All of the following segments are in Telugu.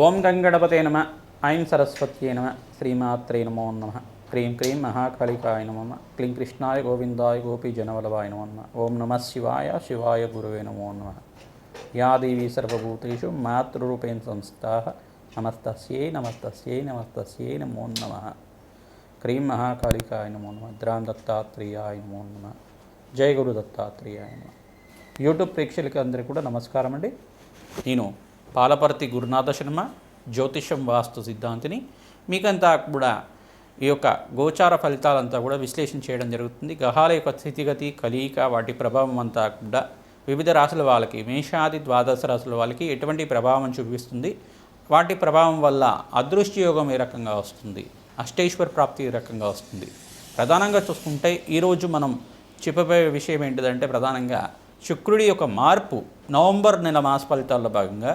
ఓం గంగణపతే నమ. ఐం సరస్వత్యే నమ. శ్రీమాత్రే నమో నమ. క్రీం క్రీం మహాకాళికాయ నమ క్లీం కృష్ణాయ గోవిందాయ గోపీ జనవలవాయ నమో నమ. ఓం నమ శివాయ. శివాయ గురువే నమో నమ. యా దేవీ సర్వభూతేషు మాతృరూపేణ సంస్థా. నమస్తస్యై నమస్తస్యై నమస్తస్యై నమో నమ. క్రీం మహాకాళికాయ నమో నమ. ద్రాం దత్తాత్రేయాయ నమో నమ. జయ గురు దత్తాత్రేయాయ నమ. యూట్యూబ్ ప్రేక్షకులకి అందరికీ కూడా నమస్కారం అండి నేను పాలపర్తి గురునాథ శర్మ జ్యోతిషం వాస్తు సిద్ధాంతిని మీకంతా కూడా ఈ యొక్క గోచార ఫలితాలంతా కూడా విశ్లేషణ చేయడం జరుగుతుంది. గ్రహాల యొక్క స్థితిగతి కలియిక వాటి ప్రభావం అంతా కూడా వివిధ రాశుల వాళ్ళకి మేషాది ద్వాదశ రాశుల వాళ్ళకి ఎటువంటి ప్రభావం చూపిస్తుంది? వాటి ప్రభావం వల్ల అదృష్టి యోగం ఏ రకంగా వస్తుంది? అష్టేశ్వర ప్రాప్తి ఏ రకంగా వస్తుంది? ప్రధానంగా చూసుకుంటే ఈరోజు మనం చెప్పబోయే విషయం ఏంటిదంటే ప్రధానంగా శుక్రుడి యొక్క మార్పు నవంబర్ నెల మాస ఫలితాల్లో భాగంగా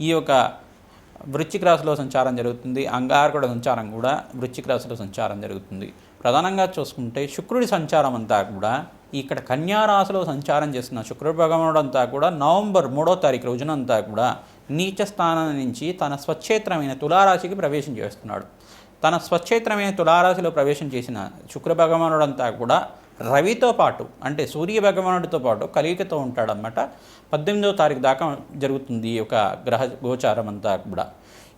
ఈ యొక్క వృశ్చిక రాశిలో సంచారం జరుగుతుంది. అంగారకుడ సంచారం కూడా వృశ్చిక రాశిలో సంచారం జరుగుతుంది. ప్రధానంగా చూసుకుంటే శుక్రుడి సంచారం అంతా కూడా ఇక్కడ కన్యారాశిలో సంచారం చేస్తున్న శుక్రుడు భగవానుడు అంతా కూడా నవంబర్ మూడో తారీఖు రోజునంతా కూడా నీచ స్థానం నుంచి తన స్వచ్ఛేత్రమైన తులారాశికి ప్రవేశం చేస్తున్నాడు. తన స్వచ్ఛేత్రమైన తులారాశిలో ప్రవేశం చేసిన శుక్ర భగవానుడంతా కూడా రవితో పాటు అంటే సూర్య భగవానుడితో పాటు కలియుగతో ఉంటాడన్నమాట. పద్దెనిమిదవ తారీఖు దాకా జరుగుతుంది ఈ యొక్క గ్రహ గోచారం అంతా కూడా.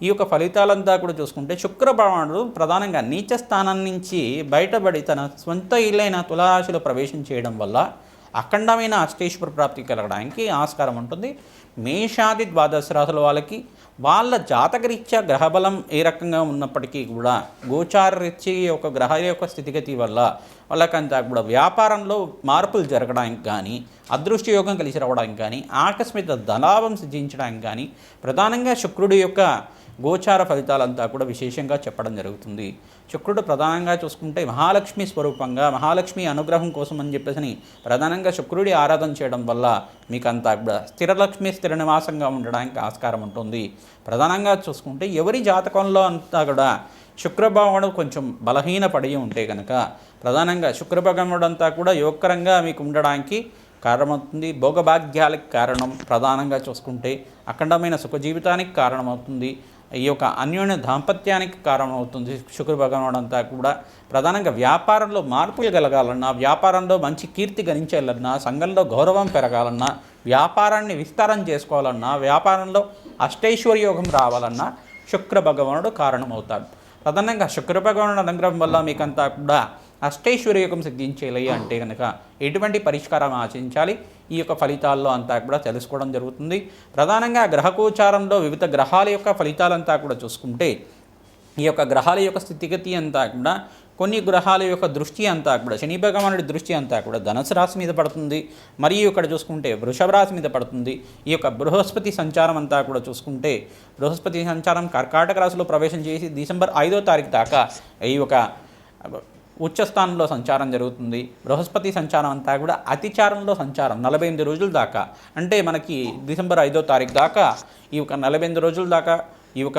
ఈ యొక్క ఫలితాలంతా కూడా చూసుకుంటే శుక్ర భగవానుడు ప్రధానంగా నీచ స్థానం నుంచి బయటపడి తన సొంత ఇల్లైన తులారాశిలో ప్రవేశం చేయడం వల్ల అఖండమైన అష్టేశ్వర ప్రాప్తి కలగడానికి ఆస్కారం ఉంటుంది. మేషాది ద్వాదశ రాశుల వాళ్ళకి వాళ్ళ జాతకరీత్యా గ్రహబలం ఏ రకంగా ఉన్నప్పటికీ కూడా గోచార రీత్యా ఒక యొక్క గ్రహాల యొక్క స్థితిగతి వల్ల వాళ్ళకంతా కూడా వ్యాపారంలో మార్పులు జరగడానికి కానీ అదృష్ట యోగం కలిసి రావడానికి కానీ ఆకస్మిక ధనాభం సిద్ధించడానికి కానీ ప్రధానంగా శుక్రుడి యొక్క గోచార ఫలితాలంతా కూడా విశేషంగా చెప్పడం జరుగుతుంది. శుక్రుడు ప్రధానంగా చూసుకుంటే మహాలక్ష్మి స్వరూపంగా మహాలక్ష్మి అనుగ్రహం కోసం అని చెప్పేసి ప్రధానంగా శుక్రుడి ఆరాధన చేయడం వల్ల మీకు అంతా కూడా స్థిరలక్ష్మి స్థిర నివాసంగా ఉండడానికి ఆస్కారం ఉంటుంది. ప్రధానంగా చూసుకుంటే ఎవరి జాతకంలో అంతా కూడా శుక్రభావముడు కొంచెం బలహీన పడి ఉంటే కనుక ప్రధానంగా శుక్రభగముడు కూడా యోగకరంగా మీకు ఉండడానికి కారణమవుతుంది. భోగభాగ్యాలకు కారణం ప్రధానంగా చూసుకుంటే అఖండమైన సుఖ జీవితానికి కారణమవుతుంది. ఈ యొక్క అన్యోన్య దాంపత్యానికి కారణమవుతుంది శుక్ర భగవానుడు అంతా కూడా. ప్రధానంగా వ్యాపారంలో మార్పులు కలగాలన్నా వ్యాపారంలో మంచి కీర్తి గణించాలన్నా సంఘంలో గౌరవం పెరగాలన్నా వ్యాపారాన్ని విస్తారం చేసుకోవాలన్నా వ్యాపారంలో అష్టైశ్వర్య యోగం రావాలన్నా శుక్ర భగవానుడు కారణమవుతాడు. ప్రధానంగా శుక్ర భగవానుడు అనుగ్రహం వల్ల మీకంతా కూడా అష్టైశ్వర్యకం సిద్ధించేయాలి అంటే కనుక ఎటువంటి పరిష్కారం ఆచరించాలి ఈ యొక్క ఫలితాల్లో అంతా కూడా తెలుసుకోవడం జరుగుతుంది. ప్రధానంగా గ్రహగోచారంలో వివిధ గ్రహాల యొక్క ఫలితాలంతా కూడా చూసుకుంటే ఈ యొక్క గ్రహాల యొక్క స్థితిగతి అంతా కూడా కొన్ని గ్రహాల యొక్క దృష్టి అంతా కూడా శని భగవానుడి దృష్టి అంతా కూడా ధనుసు రాశి మీద పడుతుంది. మరియు ఇక్కడ చూసుకుంటే వృషభ రాశి మీద పడుతుంది. ఈ యొక్క బృహస్పతి సంచారం అంతా కూడా చూసుకుంటే బృహస్పతి సంచారం కర్కాటక రాశిలో ప్రవేశం చేసి డిసెంబర్ ఐదో తారీఖు దాకా ఈ యొక్క ఉచ్చస్థానంలో సంచారం జరుగుతుంది. బృహస్పతి సంచారం అంతా కూడా అతిచారంలో సంచారం నలభై ఎనిమిది రోజుల దాకా. అంటే మనకి డిసెంబర్ ఐదో తారీఖు దాకా ఈ యొక్క నలభై ఎనిమిది రోజుల దాకా ఈ యొక్క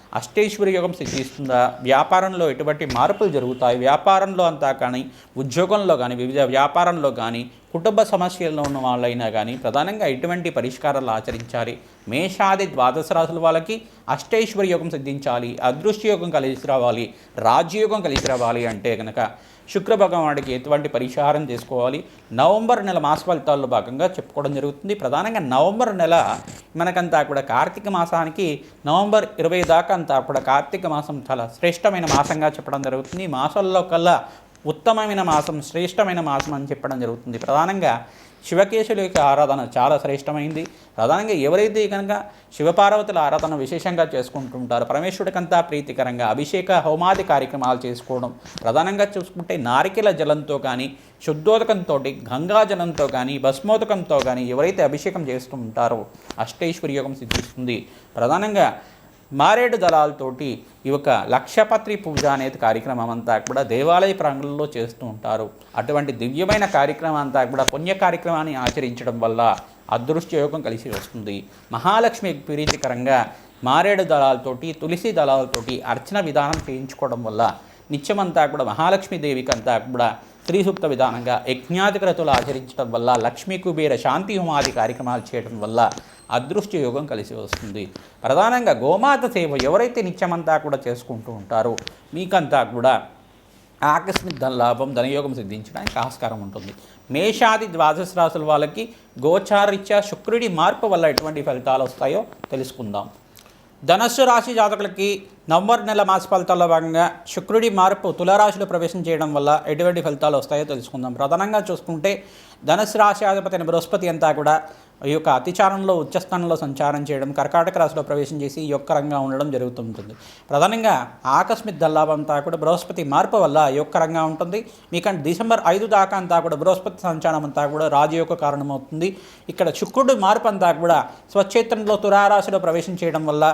అష్టేశ్వరి యోగం సిద్ధిస్తుందా? వ్యాపారంలో ఎటువంటి మార్పులు జరుగుతాయి? వ్యాపారంలో అంతా కానీ ఉద్యోగంలో కానీ వివిధ వ్యాపారంలో కానీ కుటుంబ సమస్యల్లో ఉన్న వాళ్ళైనా కానీ ప్రధానంగా ఎటువంటి పరిష్కారాలు ఆచరించాలి? మేషాది ద్వాదశ రాసుల వాళ్ళకి అష్టేశ్వరి యోగం సిద్ధించాలి అదృష్టయోగం కలిసి రావాలి రాజ్యయోగం కలిసి రావాలి అంటే కనుక శుక్ర భగవానుడికి ఎటువంటి పరిహారం చేసుకోవాలి? నవంబర్ నెల మాస ఫలితాల్లో భాగంగా చెప్పుకోవడం జరుగుతుంది. ప్రధానంగా నవంబర్ నెల మనకంతా కూడా కార్తీక మాసానికి నవంబర్ ఇరవై దాకా అంతా కూడా కార్తీక మాసం చాలా శ్రేష్టమైన మాసంగా చెప్పడం జరుగుతుంది. మాసాల్లో కల్లా ఉత్తమమైన మాసం శ్రేష్టమైన మాసం అని చెప్పడం జరుగుతుంది. ప్రధానంగా శివకేశుల యొక్క ఆరాధన చాలా శ్రేష్టమైంది. ప్రధానంగా ఎవరైతే కనుక శివపార్వతుల ఆరాధన విశేషంగా చేసుకుంటుంటారో పరమేశ్వరుడికంతా ప్రీతికరంగా అభిషేక హోమాది కార్యక్రమాలు చేసుకోవడం ప్రధానంగా చూసుకుంటే నారికెల జలంతో కానీ శుద్ధోదకంతో గంగా జలంతో కానీ భస్మోదకంతో కానీ ఎవరైతే అభిషేకం చేస్తూ ఉంటారో సిద్ధిస్తుంది. ప్రధానంగా మారేడు దళాలతోటి ఈ యొక్క లక్షపత్రి పూజ అనేది కార్యక్రమం అంతా కూడా దేవాలయ ప్రాంగణంలో చేస్తూ ఉంటారు. అటువంటి దివ్యమైన కార్యక్రమం అంతా కూడా పుణ్య కార్యక్రమాన్ని ఆచరించడం వల్ల అదృష్ట యోగం కలిసి వస్తుంది. మహాలక్ష్మి ప్రీతికరంగా మారేడు దళాలతోటి తులసి దళాలతోటి అర్చన విధానం చేయించుకోవడం వల్ల నిత్యమంతా కూడా మహాలక్ష్మీదేవికి అంతా కూడా స్త్రీ సూక్త విధానంగా యజ్ఞాధికరతులు ఆచరించడం వల్ల లక్ష్మీ కుబేర శాంతి హోమాది కార్యక్రమాలు చేయడం వల్ల అదృష్ట యోగం కలిసి వస్తుంది. ప్రధానంగా గోమాత సేవ ఎవరైతే నిత్యమంతా కూడా చేసుకుంటూ ఉంటారో మీకంతా కూడా ఆకస్మిక ధన లాభం ధనయోగం సిద్ధించడానికి ఆస్కారం ఉంటుంది. మేషాది ద్వాదశ రాశుల వాళ్ళకి గోచారిత్య శుక్రుడి మార్పు వల్ల ఎటువంటి ఫలితాలు వస్తాయో తెలుసుకుందాం. ధనస్సు రాశి జాతకులకి నవంబర్ నెల మాస ఫలితాల్లో భాగంగా శుక్రుడి మార్పు తులారాశిలో ప్రవేశం చేయడం వల్ల ఎటువంటి ఫలితాలు వస్తాయో తెలుసుకుందాం. ప్రధానంగా చూసుకుంటే ధనుసు రాశి అధిపతి అయిన బృహస్పతి అంతా కూడా ఈ యొక్క అతిచారంలో ఉచ్చస్థానంలో సంచారం చేయడం కర్కాటక రాశిలో ప్రవేశం చేసి యొక్క రంగంగా ఉండడం జరుగుతుంటుంది. ప్రధానంగా ఆకస్మిక దల్లాభం అంతా కూడా బృహస్పతి మార్పు వల్ల యొక్క రంగా ఉంటుంది. మీకంటే డిసెంబర్ ఐదు దాకా అంతా కూడా బృహస్పతి సంచారం అంతా కూడా రాజయోగ కారణమవుతుంది. ఇక్కడ శుక్రుడు మార్పు అంతా కూడా స్వచ్ఛేత్రంలో తురారాశిలో ప్రవేశం చేయడం వల్ల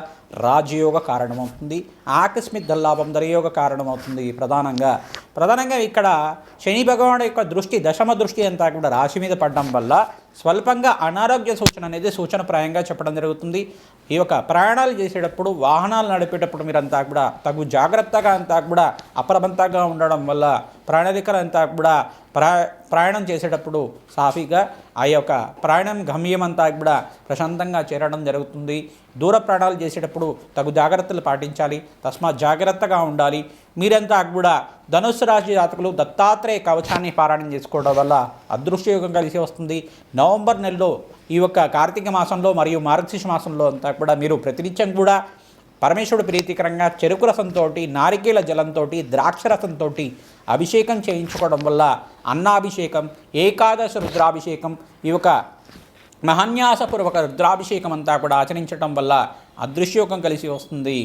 రాజయోగ కారణమవుతుంది. ఆకస్మిక దల్లాభం దరయోగ కారణమవుతుంది ప్రధానంగా. ప్రధానంగా ఇక్కడ శని భగవానుడు యొక్క దృష్టి దశమ దృష్టి అంతా కూడా రాశి మీద పడడం వల్ల స్వల్పంగా అనారోగ్య సూచన అనేది సూచనప్రాయంగా చెప్పడం జరుగుతుంది. ఈ యొక్క ప్రయాణాలు చేసేటప్పుడు వాహనాలు నడిపేటప్పుడు మీరంతా కూడా తగు జాగ్రత్తగా అంతా కూడా అప్రమంతంగా ఉండడం వల్ల ప్రయాణికులు అంతా కూడా ప్రా ప్రయాణం చేసేటప్పుడు సాఫీగా ఆ యొక్క ప్రయాణం గమ్యం అంతా కూడా ప్రశాంతంగా చేరడం జరుగుతుంది. దూర ప్రయాణాలు చేసేటప్పుడు తగు జాగ్రత్తలు పాటించాలి. తస్మాత్ జాగ్రత్తగా ఉండాలి. మీరంతా కూడా ధనుస్సు రాశి జాతకులు దత్తాత్రేయ కవచాన్ని పారాయణం చేసుకోవడం వల్ల అదృష్టయోగం కలిసి వస్తుంది. నవంబర్ నెలలో ఈ యొక్క కార్తీక మాసంలో మరియు మార్గశిష మాసంలో అంతా కూడా మీరు ప్రతినిత్యం కూడా పరమేశ్వరుడు ప్రీతికరంగా చెరుకు రసంతో నారికేల జలంతో ద్రాక్ష రసంతో అభిషేకం చేయించుకోవడం వల్ల అన్నాభిషేకం ఏకాదశ రుద్రాభిషేకం ఈ యొక్క మహాన్యాసపూర్వక రుద్రాభిషేకం అంతా కూడా ఆచరించడం వల్ల అదృశ్యోగం కలిసి వస్తుంది.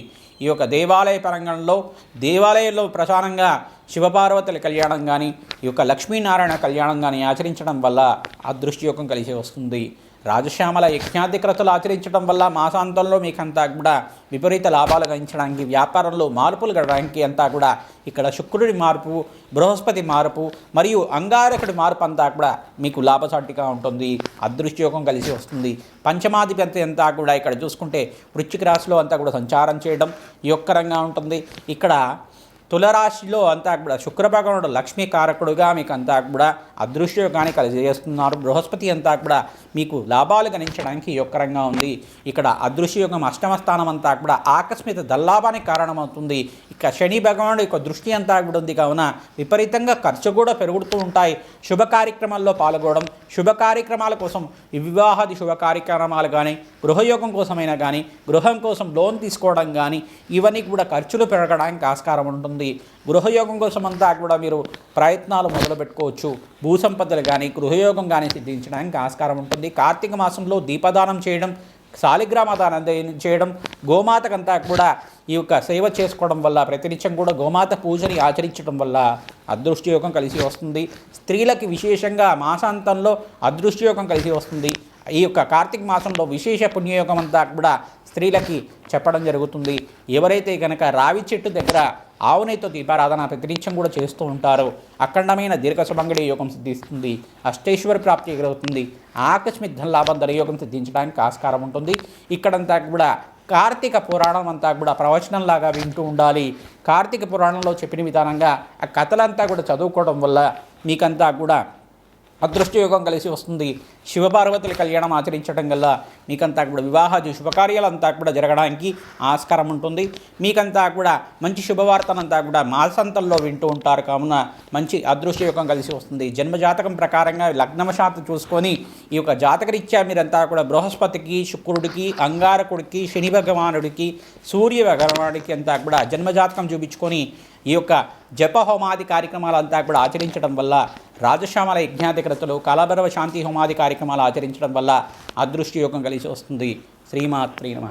ఈ యొక్క దేవాలయ ప్రాంగణంలో దేవాలయంలో ప్రధానంగా శివపార్వతుల కళ్యాణం కానీ ఈ యొక్క లక్ష్మీనారాయణ కళ్యాణం కానీ ఆచరించడం వల్ల అదృశ్యోగం కలిసి వస్తుంది. రాజశ్యామల యజ్ఞాధిక్రతలు ఆచరించడం వల్ల మాసాంతంలో మీకంతా కూడా విపరీత లాభాలు గణించడానికి వ్యాపారంలో మార్పులు గడడానికి అంతా కూడా ఇక్కడ శుక్రుడి మార్పు బృహస్పతి మార్పు మరియు అంగారకుడి మార్పు అంతా కూడా మీకు లాభసాటిగా ఉంటుంది. అదృష్టయోగం కలిసి వస్తుంది. పంచమాధిపతి అంతా కూడా ఇక్కడ చూసుకుంటే వృశ్చిక రాశిలో అంతా కూడా సంచారం చేయడం యొక్కరంగా ఉంటుంది. ఇక్కడ తులరాశిలో అంతా కూడా శుక్రభగవానుడు లక్ష్మీ కారకుడుగా మీకు అంతా కూడా అదృశ్యయోగాన్ని కలిగజేస్తున్నారు. బృహస్పతి అంతా కూడా మీకు లాభాలు గణించడానికి యొక్కరంగా ఉంది. ఇక్కడ అదృశ్యయోగం అష్టమ స్థానం అంతా కూడా ఆకస్మిక దల్లాభానికి కారణమవుతుంది. ఇక శని భగవానుడు యొక్క దృష్టి అంతా కూడా ఉంది కావున విపరీతంగా ఖర్చు కూడా పెరుగుతూ ఉంటాయి. శుభ కార్యక్రమాల్లో పాల్గొనడం శుభ కార్యక్రమాల కోసం వివాహాది శుభ కార్యక్రమాలు కానీ గృహయోగం కోసమైనా కానీ గృహం కోసం లోన్ తీసుకోవడం కానీ ఇవన్నీ కూడా ఖర్చులు పెరగడానికి ఆస్కారం ఉంటుంది. గృహయోగం కోసం అంతా కూడా మీరు ప్రయత్నాలు మొదలు పెట్టుకోవచ్చు భూ సంపదలు కానీ గృహయోగం కానీ సిద్ధించడానికి ఆస్కారం ఉంటుంది. కార్తీక మాసంలో దీపదానం చేయడం శాలిగ్రామ దానం చేయడం గోమాతకంతా కూడా ఈ యొక్క సేవ చేసుకోవడం వల్ల ప్రతినిత్యం కూడా గోమాత పూజని ఆచరించడం వల్ల అదృష్టయోగం కలిసి వస్తుంది. స్త్రీలకి విశేషంగా మాసాంతంలో అదృష్టయోగం కలిసి వస్తుంది. ఈ యొక్క కార్తీక మాసంలో విశేష పుణ్యయోగం అంతా కూడా స్త్రీలకి చెప్పడం జరుగుతుంది. ఎవరైతే కనుక రావి చెట్టు దగ్గర ఆవునేతో దీపారాధన ప్రతినిత్యం కూడా చేస్తూ ఉంటారు. అఖండమైన దీర్ఘ సుమంగళి యోగం సిద్ధిస్తుంది. అష్టేశ్వర ప్రాప్తి ఎదురవుతుంది ఆకస్మిక ధన లాభం ధరయోగం సిద్ధించడానికి ఆస్కారం ఉంటుంది. ఇక్కడంతా కూడా కార్తీక పురాణం అంతా కూడా ప్రవచనంలాగా వింటూ ఉండాలి. కార్తీక పురాణంలో చెప్పిన విధానంగా ఆ కథలంతా కూడా చదువుకోవడం వల్ల మీకంతా కూడా అదృష్టయోగం కలిసి వస్తుంది. శివపార్వతుల కళ్యాణం ఆచరించడం వల్ల మీకంతా కూడా వివాహాది శుభకార్యాలంతా కూడా జరగడానికి ఆస్కారం ఉంటుంది. మీకంతా కూడా మంచి శుభవార్తనంతా కూడా మాల్సంతల్లో వింటూ ఉంటారు. కావున మంచి అదృష్టయోగం కలిసి వస్తుంది. జన్మజాతకం ప్రకారంగా లగ్నవశాత్తు చూసుకొని ఈ యొక్క జాతకరీత్యా మీరంతా కూడా బృహస్పతికి శుక్రుడికి అంగారకుడికి శని భగవానుడికి సూర్య భగవానుడికి అంతా కూడా జన్మజాతకం చూపించుకొని ఈ యొక్క జపహోమాది కార్యక్రమాలంతా కూడా ఆచరించడం వల్ల రాజశ్యామల యజ్ఞాధికృతులు కాలభరవ శాంతి హోమాది కార్యక్రమాలు ఆచరించడం వల్ల అదృష్టి యోగం కలిసి వస్తుంది. శ్రీమాత్రీ నమ.